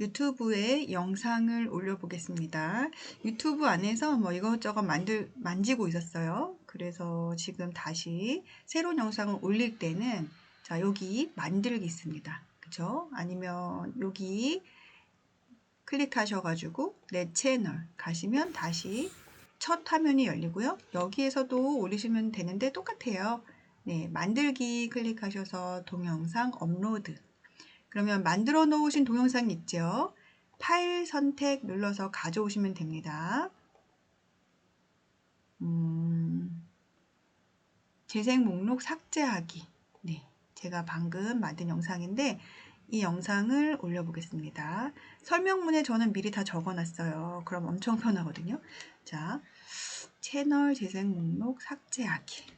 유튜브에 영상을 올려보겠습니다. 유튜브 안에서 뭐 이것저것 만들, 만지고 있었어요. 그래서 지금 다시 새로운 영상을 올릴 때는 자, 여기 만들기 있습니다. 그죠? 아니면 여기 클릭하셔가지고 내 채널 가시면 다시 첫 화면이 열리고요. 여기에서도 올리시면 되는데 똑같아요. 네, 만들기 클릭하셔서 동영상 업로드 그러면 만들어 놓으신 동영상 있죠? 파일 선택 눌러서 가져오시면 됩니다. 음, 재생 목록 삭제하기. 네, 제가 방금 만든 영상인데 이 영상을 올려보겠습니다. 설명문에 저는 미리 다 적어놨어요. 그럼 엄청 편하거든요. 자, 채널 재생 목록 삭제하기.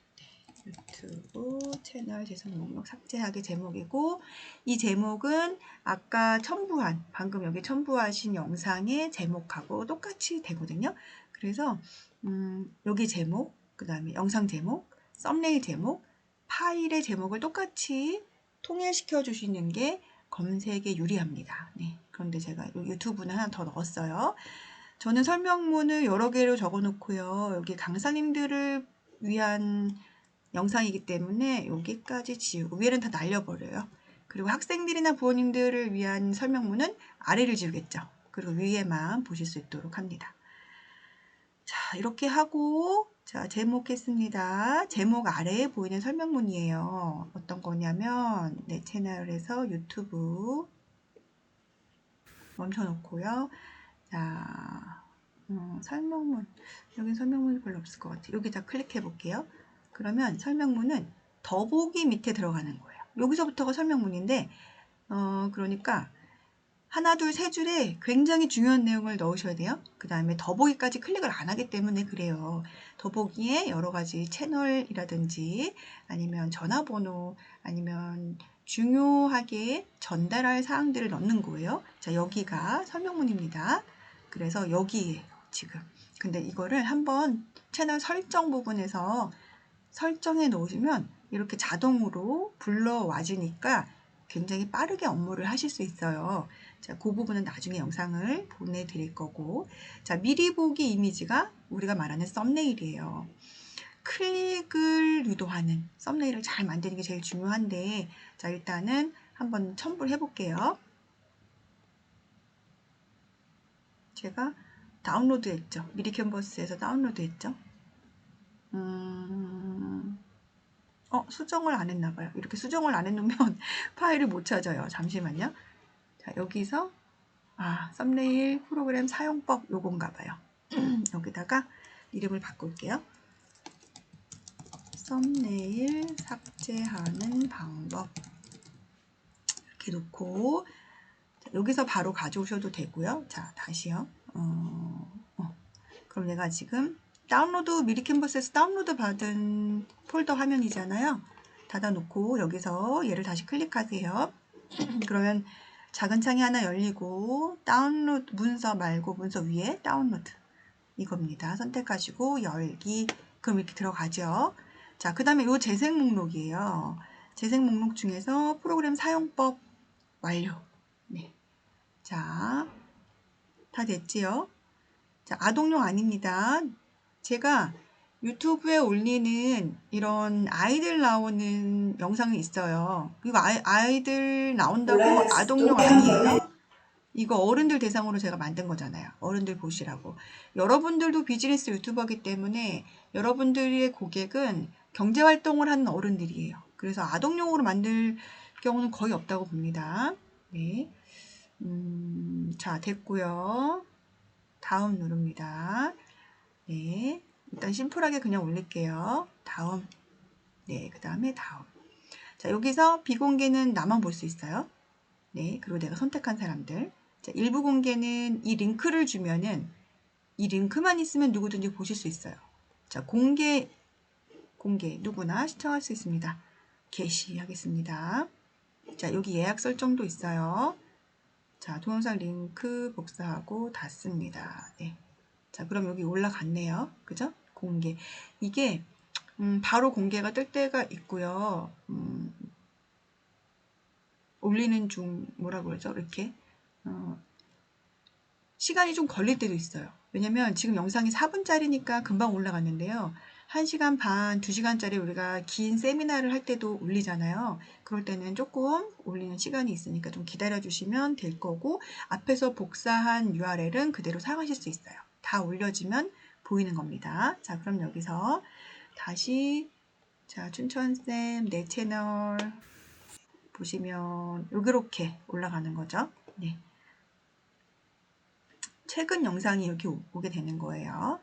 유튜브 채널 재생 목록 삭제하기 제목이고 이 제목은 아까 첨부한 방금 여기 첨부하신 영상의 제목하고 똑같이 되거든요. 그래서 음, 여기 제목, 그 다음에 영상 제목, 썸네일 제목, 파일의 제목을 똑같이 통일시켜 주시는 게 검색에 유리합니다. 네, 그런데 제가 유튜브는 하나 더 넣었어요. 저는 설명문을 여러 개로 적어 놓고요. 여기 강사님들을 위한 영상이기 때문에 여기까지 지우고 위에는 다 날려버려요. 그리고 학생들이나 부모님들을 위한 설명문은 아래를 지우겠죠. 그리고 위에만 보실 수 있도록 합니다. 자, 이렇게 하고 자, 제목 했습니다. 제목 아래에 보이는 설명문이에요. 어떤 거냐면 내 채널에서 유튜브 멈춰놓고요. 자, 음, 설명문. 여기 설명문이 별로 없을 것 같아요. 여기 다 클릭해 볼게요. 그러면 설명문은 더보기 밑에 들어가는 거예요. 여기서부터가 설명문인데 어, 그러니까 하나, 둘, 세 줄에 굉장히 중요한 내용을 넣으셔야 돼요. 그 다음에 더보기까지 클릭을 안 하기 때문에 그래요. 더보기에 여러 가지 채널이라든지 아니면 전화번호 아니면 중요하게 전달할 사항들을 넣는 거예요. 자, 여기가 설명문입니다. 그래서 여기에 지금. 근데 이거를 한번 채널 설정 부분에서 설정해 놓으시면 이렇게 자동으로 불러와지니까 굉장히 빠르게 업무를 하실 수 있어요. 자, 그 부분은 나중에 영상을 보내드릴 거고. 자, 미리 보기 이미지가 우리가 말하는 썸네일이에요. 클릭을 유도하는 썸네일을 잘 만드는 게 제일 중요한데, 자, 일단은 한번 첨부를 해볼게요. 제가 다운로드 했죠. 미리 캔버스에서 다운로드 했죠. 음, 어, 수정을 안 했나 봐요. 이렇게 수정을 안 해놓으면 파일을 못 찾아요. 잠시만요. 자, 여기서 아, 썸네일 프로그램 사용법 요건가 봐요. 여기다가 이름을 바꿀게요. 썸네일 삭제하는 방법 이렇게 놓고 자, 여기서 바로 가져오셔도 되고요. 자, 다시요. 어, 어. 그럼 내가 지금 다운로드 미리 캔버스에서 다운로드 받은 폴더 화면이잖아요. 닫아놓고 여기서 얘를 다시 클릭하세요. 그러면 작은 창이 하나 열리고 다운로드 문서 말고 문서 위에 다운로드 이겁니다. 선택하시고 열기 그럼 이렇게 들어가죠. 자, 그 다음에 이 재생 목록이에요. 재생 목록 중에서 프로그램 사용법 완료. 네. 자, 다 됐지요? 자, 아동용 아닙니다. 제가 유튜브에 올리는 이런 아이들 나오는 영상이 있어요. 이거 아이, 들 나온다고 아동용 아니에요? 이거 어른들 대상으로 제가 만든 거잖아요. 어른들 보시라고. 여러분들도 비즈니스 유튜버기 때문에 여러분들의 고객은 경제활동을 하는 어른들이에요. 그래서 아동용으로 만들 경우는 거의 없다고 봅니다. 네. 음, 자, 됐고요. 다음 누릅니다. 네. 일단 심플하게 그냥 올릴게요. 다음. 네. 그 다음에 다음. 자, 여기서 비공개는 나만 볼 수 있어요. 네. 그리고 내가 선택한 사람들. 자, 일부 공개는 이 링크를 주면은 이 링크만 있으면 누구든지 보실 수 있어요. 자, 공개, 공개. 누구나 시청할 수 있습니다. 게시하겠습니다. 자, 여기 예약 설정도 있어요. 자, 동영상 링크 복사하고 닫습니다. 네. 자, 그럼 여기 올라갔네요. 그죠? 공개. 이게 음, 바로 공개가 뜰 때가 있고요. 음, 올리는 중 뭐라 그러죠? 이렇게 어, 시간이 좀 걸릴 때도 있어요. 왜냐면 지금 영상이 4분짜리니까 금방 올라갔는데요. 1시간 반, 2시간짜리 우리가 긴 세미나를 할 때도 올리잖아요. 그럴 때는 조금 올리는 시간이 있으니까 좀 기다려 주시면 될 거고 앞에서 복사한 URL은 그대로 사용하실 수 있어요. 다 올려지면 보이는 겁니다. 자, 그럼 여기서 다시 자, 춘천쌤 내 채널 보시면 이렇게 올라가는 거죠. 네. 최근 영상이 이렇게 오- 오게 되는 거예요.